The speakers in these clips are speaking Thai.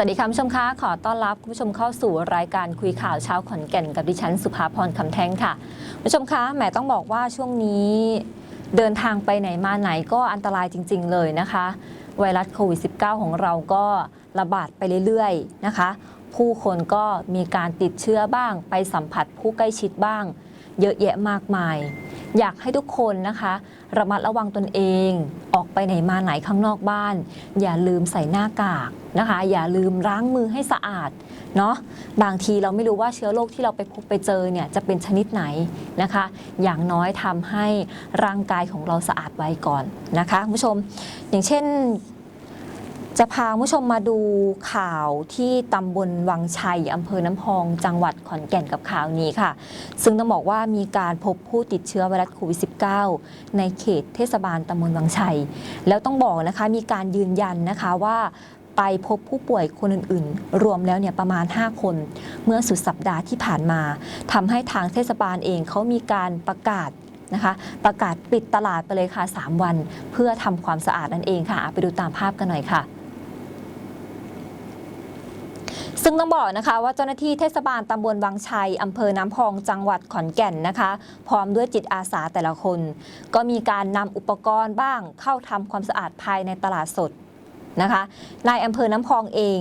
สวัสดีค่ะคุณผู้ชมคะขอต้อนรับคุณผู้ชมเข้าสู่รายการคุยข่าวเช้าขอนแก่นกับดิฉันสุภาพรคำแท่งค่ะคุณผู้ชมคะแหมต้องบอกว่าช่วงนี้เดินทางไปไหนมาไหนก็อันตรายจริง ๆ เลยนะคะ ไวรัสโควิด -19 ของเราก็ระบาดไปเรื่อยๆนะคะ ผู้คนก็มีการติดเชื้อบ้าง ไปสัมผัสผู้ใกล้ชิดบ้าง เยอะแยะมากมาย อยากให้ทุกคนนะคะ ระมัดระวังตนเอง ออกไปไหนมาไหนข้างนอกบ้าน อย่าลืมใส่หน้ากากนะคะ อย่าลืมล้างมือให้สะอาดเนาะบางทีเราไม่รู้ว่าเชื้อโรคที่เราไปพบไปเจอเนี่ยจะเป็นชนิดไหนนะคะ อย่างน้อยทำให้ร่างกายของเราสะอาดไว้ก่อนนะคะคุณผู้ชม อย่างเช่น จะพาผู้ชมมาดูข่าวที่ตำบลวังชัยอำเภอน้ำพอง จังหวัดขอนแก่นกับข่าวนี้ค่ะ ซึ่งต้องบอกว่ามีการพบผู้ติดเชื้อไวรัสโควิด -19 ในเขตเทศบาลตำบลวังชัย แล้วต้องบอกนะคะมีการยืนยันนะคะว่าไปพบผู้ป่วยคนอื่นๆ รวมแล้วเนี่ยประมาณ 5 คน เมื่อสุดสัปดาห์ที่ผ่านมาทำให้ทางเทศบาลเองเขามีการประกาศนะคะประกาศปิดตลาดไปเลยค่ะ 3 วัน เพื่อทำความสะอาดนั่นเองค่ะ ไปดูตามภาพกันหน่อยค่ะ ซึ่งต้องบอกนะคะว่าเจ้าหน้าที่เทศบาลตำบลวังชัยอำเภอน้ำพองจังหวัดขอนแก่นนะคะ พร้อมด้วยจิตอาสาแต่ละคน ก็มีการนำอุปกรณ์บ้างเข้าทำความสะอาดภายในตลาดสดนะคะนายอำเภอน้ำพองเอง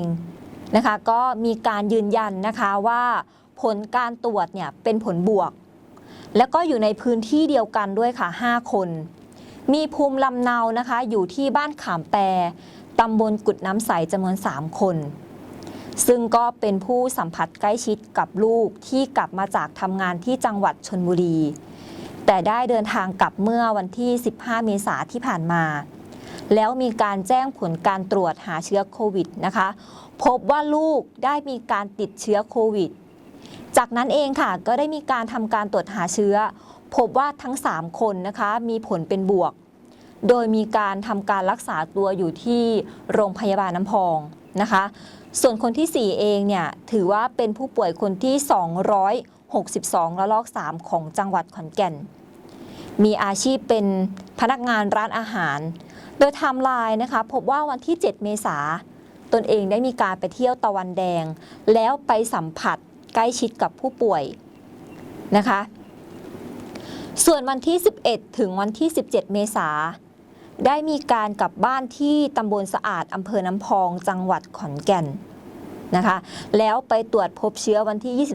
นะคะ ก็มีการยืนยันนะคะว่าผลการตรวจเนี่ยเป็นผลบวก แล้วก็อยู่ในพื้นที่เดียวกันด้วยค่ะ 5 คน มีภูมิลำเนานะคะอยู่ที่บ้านขามแปรตำบลกุดน้ำใสจำนวน 3 คน ซึ่งก็เป็นผู้สัมผัสใกล้ชิดกับลูกที่กลับมาจากทำงานที่จังหวัดชนบุรี แต่ได้เดินทางกลับเมื่อวันที่ 15 เมษาที่ผ่านมา แล้วมีการแจ้งผลการตรวจหาเชื้อโควิดนะคะ พบว่าลูกได้มีการติดเชื้อโควิด จากนั้นเองค่ะก็ได้มีการทำการตรวจหาเชื้อ พบว่าทั้ง 3 คนนะคะมีผลเป็นบวก โดยมีการทำการรักษาตัวอยู่ที่โรงพยาบาลน้ำพอง นะคะ ส่วนคนที่ 4 เองเนี่ยถือว่าเป็นผู้ป่วยคนที่ 262ระลอก 3 ของจังหวัดขอนแก่น มีอาชีพเป็นพนักงานร้านอาหาร โดยไทม์ไลน์นะคะพบว่าวันที่ 7 เมษาตนเองได้มีการไปเที่ยวตะวันแดง แล้วไปสัมผัสใกล้ชิดกับผู้ป่วยนะคะ ส่วนวันที่ 11 ถึงวันที่ 17 เมษา ได้มีการกลับบ้านที่ตำบลสะอาดอำเภอน้ำพอง จังหวัดขอนแก่นนะคะ แล้วไปตรวจพบเชื้อวันที่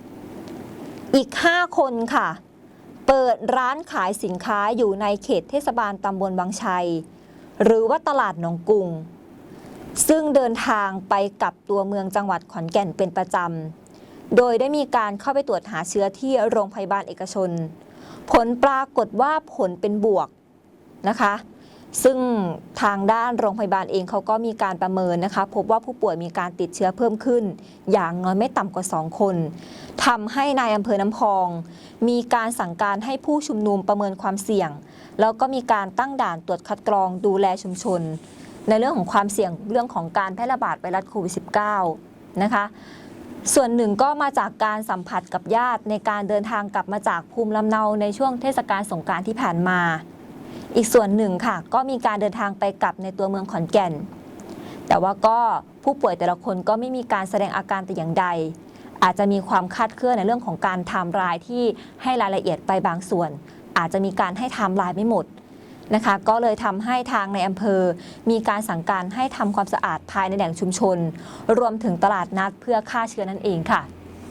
22 อีก 5 คนค่ะ เปิดร้านขายสินค้าอยู่ในเขตเทศบาลตำบลบางชัย หรือว่าตลาดหนองกุง ซึ่งเดินทางไปกับตัวเมืองจังหวัดขอนแก่นเป็นประจำ โดยได้มีการเข้าไปตรวจหาเชื้อที่โรงพยาบาลเอกชน ผลปรากฏว่าผลเป็นบวก นะคะ ซึ่งทางด้านโรงพยาบาลเองเขาก็มีการประเมินนะคะ พบว่าผู้ป่วยมีการติดเชื้อเพิ่มขึ้น อย่างน้อยไม่ต่ำกว่า 2 คนทำให้นายอำเภอน้ำพอง มีการสั่งการให้ผู้ชุมนุมประเมินความเสี่ยง แล้วก็มีการตั้งด่านตรวจคัดกรองดูแลชุมชน ในเรื่องของความเสี่ยงเรื่องของการแพร่ระบาดไวรัสโควิด -19 นะคะส่วนหนึ่งก็มาจากการสัมผัสกับญาติในการเดินทางกลับมาจากภูมิลำเนาในช่วงเทศกาลสงกรารที่ผ่านมา อีกส่วนหนึ่งค่ะ ก็มีการเดินทางไปกลับในตัวเมืองขอนแก่น แต่ว่าก็ผู้ป่วยแต่ละคนก็ไม่มีการแสดงอาการแต่อย่างใด อาจจะมีความคาดเคลื่อนในเรื่องของการไทม์ไลน์ที่ให้รายละเอียดไปบางส่วน อาจจะมีการให้ไทม์ไลน์ไม่หมดนะคะก็เลยทำให้ทางในอำเภอ มีการสั่งการให้ทำความสะอาดภายในแหล่งชุมชน รวมถึงตลาดนัดเพื่อฆ่าเชื้อนั่นเองค่ะ